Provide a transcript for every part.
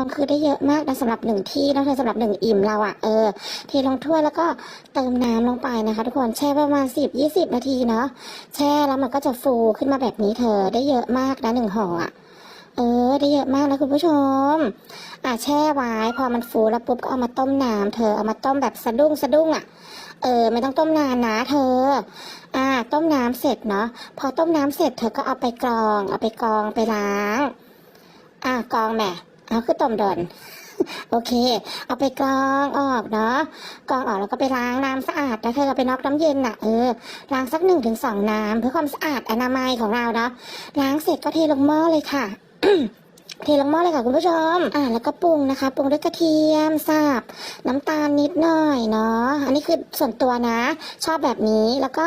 องคือได้เยอะมากนะสำหรับหนึ่งที่นะเธอสำหรับหนึ่งอิ่มเราอะ่ะเออเทลงถ้วยแล้วก็เติมน้ำลงไปนะคะ ทุกคนแช่ประมาณสิบยี่สิบนาทีเนาะแช่แล้วมันก็จะฟูขึ้นมาแบบนี้เธอได้เยอะมากนะหนึ่งห่ออะเออได้เยอะมากนะคุณผู้ชม อะแช่ไว้พอมันฟูแล้วปุ๊บก็เอามาต้มน้ำเธอเอามาต้มแบบสะดุ้งสะดุ้งอะ เออไม่ต้องต้มนานนะเธอ อ่าต้มน้ำเสร็จเนาะพอต้มน้ำเสร็จเธอก็เอาไปกรอง เอาไปกรองไปล้าง อ่ากรองแหม่ เอาคือต้มเดินโอเค เอาไปกรองออกเนาะกรองออกแล้วก็ไปล้างน้ำสะอาดนะเธอเอาไปน็อกน้ำเย็นน่ะเออล้างสักหนึ่งถึงสองน้ำเพื่อความสะอาดอนามัยของเราเนาะล้างเสร็จก็เทลงหม้อเลยค่ะเทลงหม้อเลยค่ะคุณผู้ชม อ่าแล้วก็ปรุงนะคะ ปรุงด้วยกระเทียมสับน้ำตาลนิดหน่อยเนาะ อันนี้คือส่วนตัวนะ ชอบแบบนี้ แล้วก็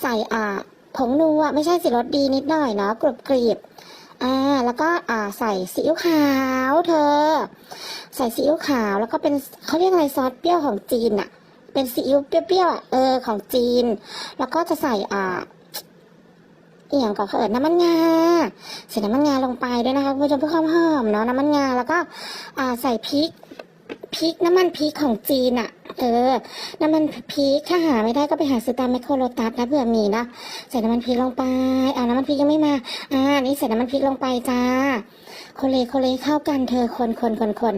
ใส่อ่าผงนัวไม่ใช่สิรสดีนิดหน่อยเนาะกรุบกรีบ อ่าแล้วก็อ่าใส่ซีอิ๊วขาวเธอ ใส่ซีอิ๊วขาวแล้วก็เป็นเขาเรียกอะไรซอสเปรี้ยวของจีนอะเป็นซีอิ๊วเปรี้ยวๆอะเออของจีน แล้วก็จะใส่อ่าเอี่ยงก็เอิญน้ำมันงาใส่น้ำมันงาลงไปด้วยนะคะคุณผู้ชมเพื่อความหอมเนาะน้ำมันงาแล้วก็อ่าใส่พริกพริกน้ำมันพริกของจีนอะ เออน้ำมันพริกถ้าหาไม่ได้ก็ไปหาซื้อตามแมคโครโลตัสนะเผื่อมีนะใส่น้ำมันพริกลงไปอ่าน้ำมันพริกยังไม่มาอ่านี่ใส่น้ำมันพริกลงไปจ้าโคเลโคเลเข้ากันเธอคนคนคนคน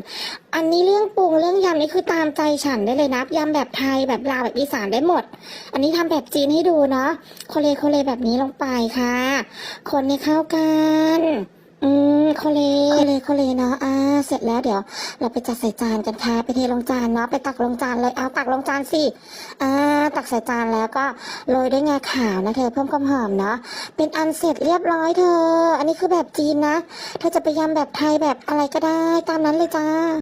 อันนี้เรื่องปรุงเรื่องยำนี่คือตามใจฉันได้เลยนะยำแบบไทยแบบลาวแบบอีสานได้หมด อันนี้ทำแบบจีนให้ดูเนาะโคเลโคเลแบบนี้ลงไปค่ะ คนให้เข้ากัน อืมโคเลโคเลโคเลเนาะอ่าเสร็จแล้วเดี๋ยว เราไปจัดใส่จานกันค่ะไปเทลงจานเนาะไปตักลงจานเลยเอาตักลงจานสิอ่าตักใส่จานแล้วก็โรยด้วยงาขาวนะเธอเพิ่มความหอมเนาะเป็นอันเสร็จเรียบร้อยเธอ อันนี้คือแบบจีนนะเธอจะไปยำแบบไทยแบบอะไรก็ได้ตามนั้นเลยจ้า